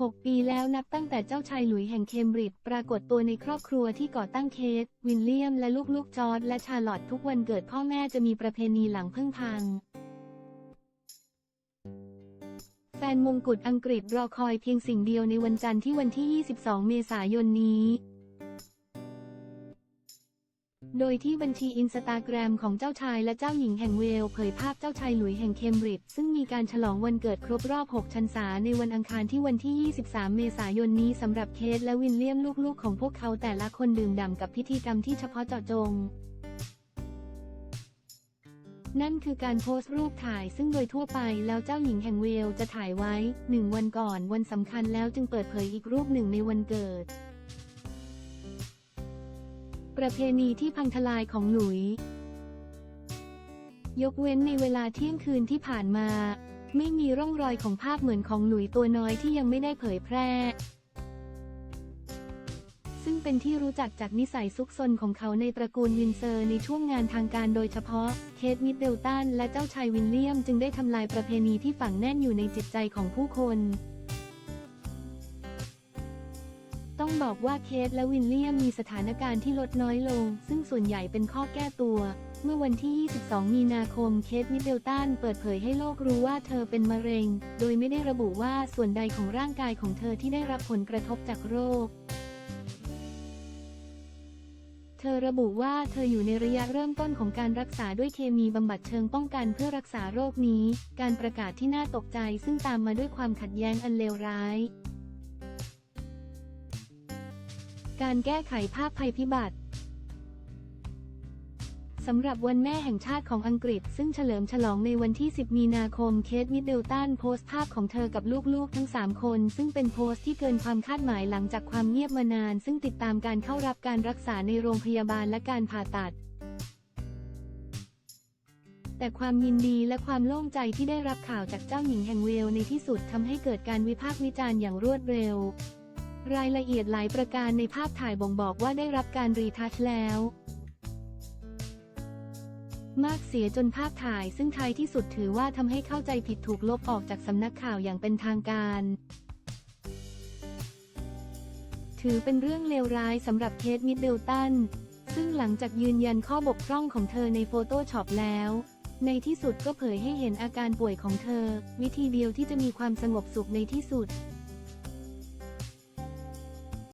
6 ปีแล้วนับตั้งแต่เจ้าชายหลุยส์แห่งเคมบริดจ์ปรากฏตัวในครอบครัวที่ก่อตั้งเคสวินเลียมและลูกๆจอร์ดและชาร์ลอตทุกวันเกิดพ่อแม่จะมีประเพณีหลังพึ่งพัง แฟนมงกุฎอังกฤษรอคอยเพียงสิ่งเดียวในวันจันทร์ที่วันที่ 22 เมษายนนี้ โดยที่บัญชีอินสตาแกรมของเจ้าชายและเจ้าหญิงแห่งเวลเผยภาพเจ้าชายหลุยแห่งเคมบริดจ์ซึ่งมีการฉลองวันเกิดครบรอบ 6 ชันษาในวันอังคารที่วันที่ 23 เมษายนนี้สำหรับเคทและวินเลียมลูกๆ ของพวกเขาแต่ละคนดื่มด่ำกับพิธีกรรมที่เฉพาะเจาะจง นั่นคือการโพสต์รูปถ่ายซึ่งโดยทั่วไปแล้วเจ้าหญิงแห่งเวลจะถ่ายไว้หนึ่งวันก่อนวันสำคัญแล้วจึงเปิดเผยอีกรูปหนึ่งในวันเกิด ประเพณีที่พังทลายของหลุย ยกเว้นในเวลาเที่ยงคืนที่ผ่านมา ไม่มีร่องรอยของภาพเหมือนของหลุยตัวน้อยที่ยังไม่ได้เผยแพร่ ซึ่งเป็นที่รู้จักจากนิสัยซุกซนของเขาในตระกูลวินเซอร์ในช่วงงานทางการโดยเฉพาะ เคทมิดเดลตันและเจ้าชายวินเลียมจึงได้ทำลายประเพณีที่ฝังแน่นอยู่ในจิตใจของผู้คน ต้องบอกว่าเคทและวินเลียมมีสถานการณ์ที่ลดน้อยลง ซึ่งส่วนใหญ่เป็นข้อแก้ตัว เมื่อวันที่ 22 มีนาคม เคทมิดเดลตันเปิดเผยให้โลกรู้ว่าเธอเป็นมะเร็ง โดยไม่ได้ระบุว่าส่วนใดของร่างกายของเธอที่ได้รับผลกระทบจากโรค เธอระบุว่าเธออยู่ในระยะเริ่มต้นของการรักษาด้วยเคมีบำบัดเชิงป้องกันเพื่อรักษาโรคนี้ การประกาศที่น่าตกใจซึ่งตามมาด้วยความขัดแย้งอันเลวร้าย การแก้ไขภาพภัยพิบัติสำหรับวันแม่แห่งชาติของอังกฤษ ซึ่งเฉลิมฉลองในวันที่ 10 มีนาคม เคทมิดเดลตันโพสต์ภาพของเธอกับลูกๆ ทั้ง 3 คน ซึ่งเป็นโพสต์ที่เกินความคาดหมายหลังจากความเงียบมานาน ซึ่งติดตามการเข้ารับการรักษาในโรงพยาบาลและการผ่าตัด แต่ความยินดีและความโล่งใจที่ได้รับข่าวจากเจ้าหญิงแห่งเวลในที่สุดทำให้เกิดการวิพากษ์วิจารณ์อย่างรวดเร็ว รายละเอียดหลายประการในภาพถ่ายบ่งบอกว่าได้รับการรีทัชแล้ว มากเสียจนภาพถ่ายซึ่งท้ายที่สุดถือว่าทำให้เข้าใจผิดถูกลบออกจากสำนักข่าวอย่างเป็นทางการ ถือเป็นเรื่องเลวร้ายสำหรับเคทมิดเดลตัน ซึ่งหลังจากยืนยันข้อบกพร่องของเธอในโฟโต้ช็อปแล้วในที่สุดก็เผยให้เห็นอาการป่วยของเธอ วิธีเดียวที่จะมีความสงบสุขในที่สุด